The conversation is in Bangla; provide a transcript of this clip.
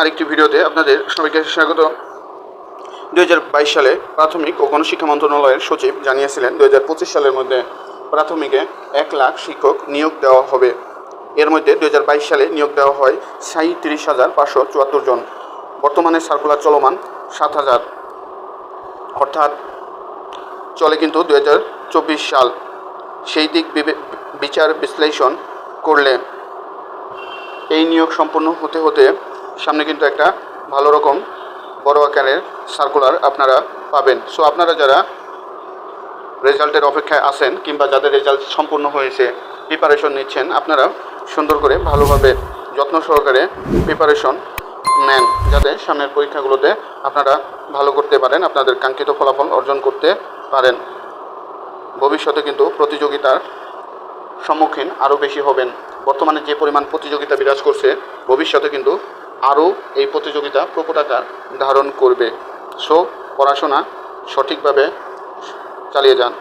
আরেকটি ভিডিওতে আপনাদের সবাইকে স্বাগত। দু হাজার বাইশ সালে প্রাথমিক ও গণশিক্ষা মন্ত্রণালয়ের সচিব জানিয়েছিলেন দু হাজার পঁচিশ সালের মধ্যে প্রাথমিকে এক লাখ শিক্ষক নিয়োগ দেওয়া হবে। এর মধ্যে দু হাজার বাইশ সালে নিয়োগ দেওয়া হয় সাঁত্রিশ হাজার পাঁচশো চুয়াত্তর জন। বর্তমানে সার্কুলার চলমান সাত হাজার। অর্থাৎ চলে কিন্তু দু হাজার চব্বিশ সাল। সেই দিক বিচার বিশ্লেষণ করলে এই নিয়োগ সম্পন্ন হতে হতে সামনে কিন্তু একটা ভালো রকম বড় আকারের সার্কুলার আপনারা পাবেন। সো আপনারা যারা রেজাল্টের অপেক্ষায় আছেন কিংবা যাদের রেজাল্ট সম্পূর্ণ হয়েছে প্রিপারেশন নিচ্ছেন, আপনারা সুন্দর করে ভালোভাবে যত্ন সহকারে প্রিপারেশন নেন, যাতে সামনের পরীক্ষাগুলোতে আপনারা ভালো করতে পারেন, আপনাদের কাঙ্ক্ষিত ফলাফল অর্জন করতে পারেন। ভবিষ্যতে কিন্তু প্রতিযোগিতার সম্মুখীন আরও বেশি হবেন। বর্তমানে যে পরিমাণ প্রতিযোগিতা বিরাজ করছে, ভবিষ্যতে কিন্তু আরও এই প্রতিযোগিতা প্রকট আকার ধারণ করবে। সো পড়াশোনা সঠিকভাবে চালিয়ে যান।